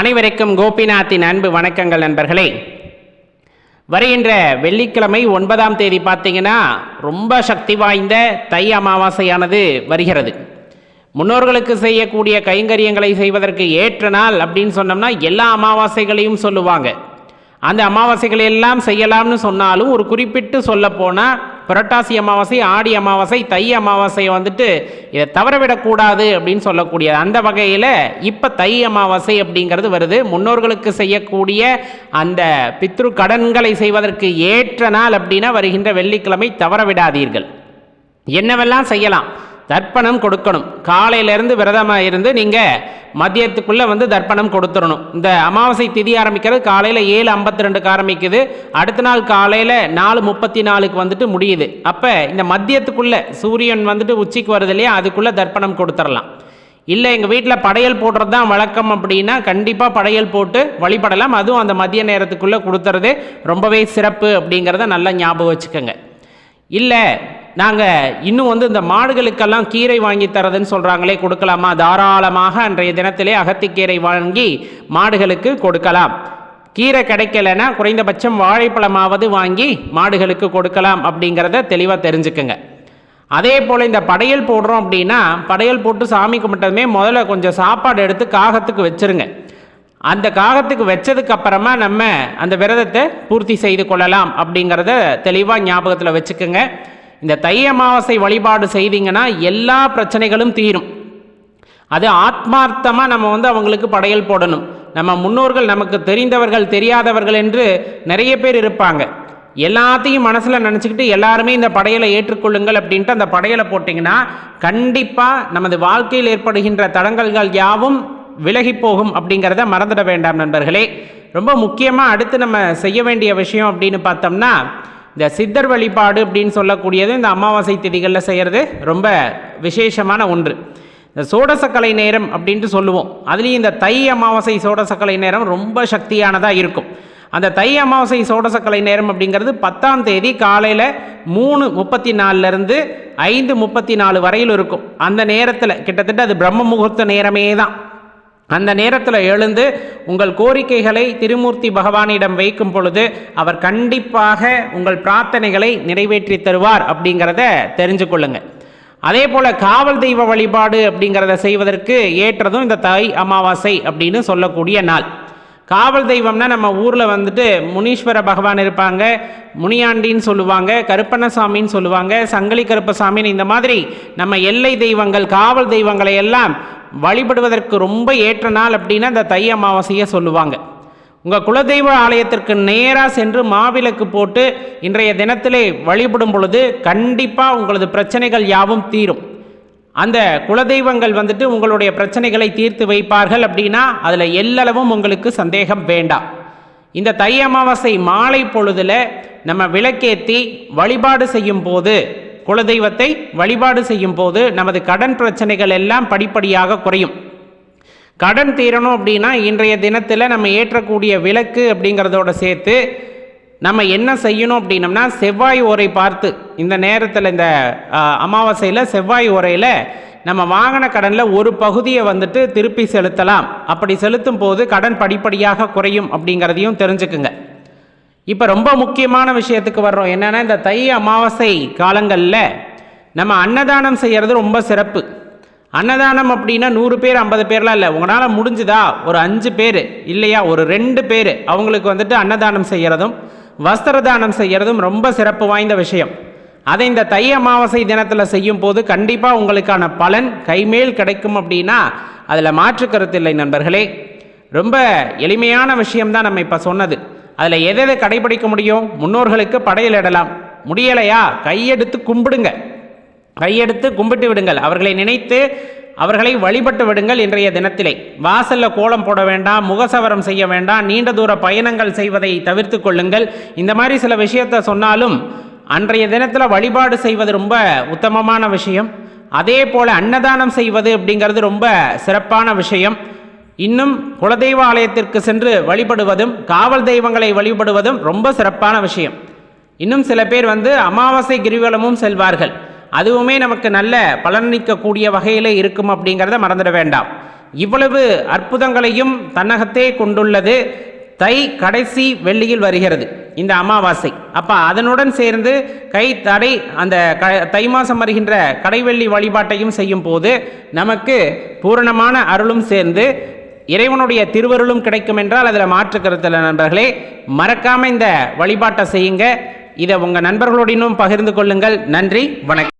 அனைவருக்கும் கோபிநாத்தின் அன்பு வணக்கங்கள் நண்பர்களே. வருகின்ற வெள்ளிக்கிழமை ஒன்பதாம் தேதி பார்த்தீங்கன்னா ரொம்ப சக்தி வாய்ந்த தை அமாவாசையானது வருகிறது. முன்னோர்களுக்கு செய்யக்கூடிய கைங்கரியங்களை செய்வதற்கு ஏற்ற நாள் அப்படின்னு சொன்னோம்னா எல்லா அமாவாசைகளையும் சொல்லுவாங்க. அந்த அமாவாசைகளை எல்லாம் செய்யலாம்னு சொன்னாலும் ஒரு குறிப்பிட்டு சொல்லப்போனால் புரட்டாசி அமாவாசை ஆடி அமாவாசை தை அமாவாசையை வந்துட்டு இதை தவறவிடக்கூடாது அப்படின்னு சொல்லக்கூடியது. அந்த வகையில் இப்போ தை அமாவாசை அப்படிங்கிறது வருது. முன்னோர்களுக்கு செய்யக்கூடிய அந்த பித்ரு கடன்களை செய்வதற்கு ஏற்ற நாள் அப்படின்னா வருகின்ற வெள்ளிக்கிழமை தவறவிடாதீர்கள். என்னவெல்லாம் செய்யலாம்? தர்ப்பணம் கொடுக்கணும். காலையிலேருந்து விரதமாக இருந்து நீங்கள் மதியத்துக்குள்ளே வந்து தர்ப்பணம் கொடுத்துடணும். இந்த அமாவாசை திதி ஆரம்பிக்கிறது காலையில் ஏழு ஐம்பத்தி ரெண்டுக்கு ஆரம்பிக்குது. அடுத்த நாள் காலையில் நாலு முப்பத்தி நாலுக்கு வந்துட்டு முடியுது. அப்போ இந்த மதியத்துக்குள்ளே சூரியன் வந்துட்டு உச்சிக்கு வருது இல்லையா அதுக்குள்ளே தர்ப்பணம் கொடுத்துடலாம். இல்லை எங்கள் வீட்டில் படையல் போடுறது தான் வழக்கம் அப்படின்னா கண்டிப்பாக படையல் போட்டு வழிபடலாம். அதுவும் அந்த மதிய நேரத்துக்குள்ளே கொடுத்துறது ரொம்பவே சிறப்பு அப்படிங்கிறத நல்லா ஞாபகம் வச்சுக்கோங்க. இல்லை நாங்கள் இன்னும் வந்து இந்த மாடுகளுக்கெல்லாம் கீரை வாங்கி தரதுன்னு சொல்கிறாங்களே கொடுக்கலாமா? தாராளமாக அன்றைய தினத்திலே அகத்திக்கீரை வாங்கி மாடுகளுக்கு கொடுக்கலாம். கீரை கிடைக்கலன்னா குறைந்தபட்சம் வாழைப்பழமாவது வாங்கி மாடுகளுக்கு கொடுக்கலாம் அப்படிங்கிறத தெளிவாக தெரிஞ்சுக்குங்க. அதே போல் இந்த படையல் போடுறோம் அப்படின்னா படையல் போட்டு சாமி கும்பிட்டதுமே முதல்ல கொஞ்சம் சாப்பாடு எடுத்து காகத்துக்கு வச்சிருங்க. அந்த காகத்துக்கு வச்சதுக்கு அப்புறமா நம்ம அந்த விரதத்தை பூர்த்தி செய்து கொள்ளலாம் அப்படிங்கிறத தெளிவாக ஞாபகத்தில் வச்சுக்கோங்க. இந்த தை அமாவாசை வழிபாடு செய்தீங்கன்னா எல்லா பிரச்சனைகளும் தீரும். அது ஆத்மார்த்தமாக நம்ம வந்து அவங்களுக்கு படையல் போடணும். நம்ம முன்னோர்கள் நமக்கு தெரிந்தவர்கள் தெரியாதவர்கள் என்று நிறைய பேர் இருப்பாங்க. எல்லாத்தையும் மனசில் நினச்சிக்கிட்டு எல்லாருமே இந்த படையலை ஏற்றுக்கொள்ளுங்கள் அப்படின்ட்டு அந்த படையலை போட்டிங்கன்னா கண்டிப்பாக நமது வாழ்க்கையில் ஏற்படுகின்ற தடங்கல்கள் யாவும் விலகி போகும் அப்படிங்கிறத மறந்துட வேண்டாம் நண்பர்களே. ரொம்ப முக்கியமாக அடுத்து நம்ம செய்ய வேண்டிய விஷயம் அப்படின்னு பார்த்தோம்னா இந்த சித்தர் வழிபாடு அப்படின்னு சொல்லக்கூடியது இந்த அமாவாசை திதிகளில் செய்கிறது ரொம்ப விசேஷமான ஒன்று. இந்த சோடசக்கலை நேரம் அப்படின்ட்டு சொல்லுவோம். அதுலேயும் இந்த தை அமாவாசை சோடசக்கலை நேரம் ரொம்ப சக்தியானதாக இருக்கும். அந்த தை அமாவாசை சோடசக்கலை நேரம் அப்படிங்கிறது பத்தாம் தேதி காலையில் மூணு முப்பத்தி நாலுலேருந்து ஐந்து முப்பத்தி நாலு வரையில் இருக்கும். அந்த நேரத்தில் கிட்டத்தட்ட அது பிரம்ம முகூர்த்த நேரமே தான் அந்த நேரத்தில் எழுந்து உங்கள் கோரிக்கைகளை திருமூர்த்தி பகவானிடம் வைக்கும் பொழுது அவர் கண்டிப்பாக உங்கள் பிரார்த்தனைகளை நிறைவேற்றி தருவார் அப்படிங்கிறத தெரிஞ்சு கொள்ளுங்க. அதே போல் காவல் தெய்வ வழிபாடு அப்படிங்கிறத செய்வதற்கு ஏற்றதும் இந்த தை அமாவாசை அப்படின்னு சொல்லக்கூடிய நாள். காவல் தெய்வம்னா நம்ம ஊரில் வந்துட்டு முனீஸ்வர பகவான் இருப்பாங்க முனியாண்டின்னு சொல்லுவாங்க கருப்பண்ணசாமின்னு சொல்லுவாங்க சங்கிலி கருப்பசாமின்னு இந்த மாதிரி நம்ம எல்லை தெய்வங்கள் காவல் தெய்வங்களை எல்லாம் வழிபடுவதற்கு ரொம்ப ஏற்ற நாள் அப்படின்னா இந்த தை அமாவாசையை சொல்லுவாங்க. உங்கள் குலதெய்வ ஆலயத்திற்கு நேராக சென்று மாவிளக்கு போட்டு இன்றைய தினத்திலே வழிபடும் பொழுது கண்டிப்பாக உங்களது பிரச்சனைகள் யாவும் தீரும். அந்த குலதெய்வங்கள் வந்துட்டு உங்களுடைய பிரச்சனைகளை தீர்த்து வைப்பார்கள் அப்படின்னா அதில் எல்லளவும் உங்களுக்கு சந்தேகம் வேண்டாம் இந்த தை அமாவாசை மாலை பொழுதில் நம்ம விளக்கேற்றி வழிபாடு செய்யும் போது குலதெய்வத்தை வழிபாடு செய்யும் போது நமது கடன் பிரச்சனைகள் எல்லாம் படிப்படியாக குறையும். கடன் தீரணும் அப்படின்னா இன்றைய தினத்தில் நம்ம ஏற்றக்கூடிய விளக்கு அப்படிங்கிறதோட சேர்த்து நம்ம என்ன செய்யணும் அப்படின்னம்னா செவ்வாய் ஓரை பார்த்து இந்த நேரத்தில் இந்த அமாவாசையில் செவ்வாய் ஓரையில் நம்ம வாங்கின கடனில் ஒரு பகுதியை வந்துட்டு திருப்பி செலுத்தலாம். அப்படி செலுத்தும் போது கடன் படிப்படியாக குறையும் அப்படிங்கிறதையும் தெரிஞ்சுக்குங்க. இப்போ ரொம்ப முக்கியமான விஷயத்துக்கு வர்றோம். என்னென்னா இந்த தை அமாவாசை காலங்களில் நம்ம அன்னதானம் செய்கிறது ரொம்ப சிறப்பு. அன்னதானம் அப்படின்னா நூறு பேர் ஐம்பது பேர்லாம் இல்லை. உங்களால் முடிஞ்சுதா? ஒரு அஞ்சு பேர் இல்லையா? ஒரு ரெண்டு பேர் அவங்களுக்கு வந்துட்டு அன்னதானம் செய்கிறதும் வஸ்திர தானம் செய்கிறதும் ரொம்ப சிறப்பு வாய்ந்த விஷயம். அதை இந்த தை அமாவாசை தினத்தில் செய்யும் போது கண்டிப்பாக உங்களுக்கான பலன் கைமேல் கிடைக்கும் அப்படின்னா அதில் மாற்று கருத்தில்லை நண்பர்களே. ரொம்ப எளிமையான விஷயம்தான் நம்ம இப்போ சொன்னது. அதில் எதை கடைபிடிக்க முடியும்? முன்னோர்களுக்கு படையலிடலாம் முடியலையா? கையெடுத்து கும்பிடுங்க. கையெடுத்து கும்பிட்டு விடுங்கள். அவர்களை நினைத்து அவர்களை வழிபட்டு விடுங்கள் இன்றைய தினத்திலே. வாசலில் கோலம் போட வேண்டாம் முகசவரம் செய்ய வேண்டாம் நீண்ட தூர பயணங்கள் செய்வதை தவிர்த்து கொள்ளுங்கள். இந்த மாதிரி சில விஷயத்த சொன்னாலும் அன்றைய தினத்தில் வழிபாடு செய்வது ரொம்ப உத்தமமான விஷயம். அதே போல் அன்னதானம் செய்வது அப்படிங்கிறது ரொம்ப சிறப்பான விஷயம். இன்னும் குலதெய்வ ஆலயத்திற்கு சென்று வழிபடுவதும் காவல் தெய்வங்களை வழிபடுவதும் ரொம்ப சிறப்பான விஷயம். இன்னும் சில பேர் வந்து அமாவாசை கிரிவலமும் செல்வார்கள். அதுவுமே நமக்கு நல்ல பலனளிக்கக்கூடிய வகையில் இருக்கும் அப்படிங்கிறத மறந்துட வேண்டாம். இவ்வளவு அற்புதங்களையும் தன்னகத்தே கொண்டுள்ளது. தை கடைசி வெள்ளியில் வருகிறது இந்த அமாவாசை. அப்போ அதனுடன் சேர்ந்து கை தடை அந்த க தை மாதம் வருகின்ற கடைவெள்ளி வழிபாட்டையும் செய்யும் போது நமக்கு பூரணமான அருளும் சேர்ந்து இறைவனுடைய திருவருளும் கிடைக்கும் என்றால் அதில் மாற்று கருத்தில் நண்பர்களே. மறக்காமல் இந்த வழிபாட்டை செய்யுங்க. இதை உங்கள் நண்பர்களுடனும் பகிர்ந்து கொள்ளுங்கள். நன்றி வணக்கம்.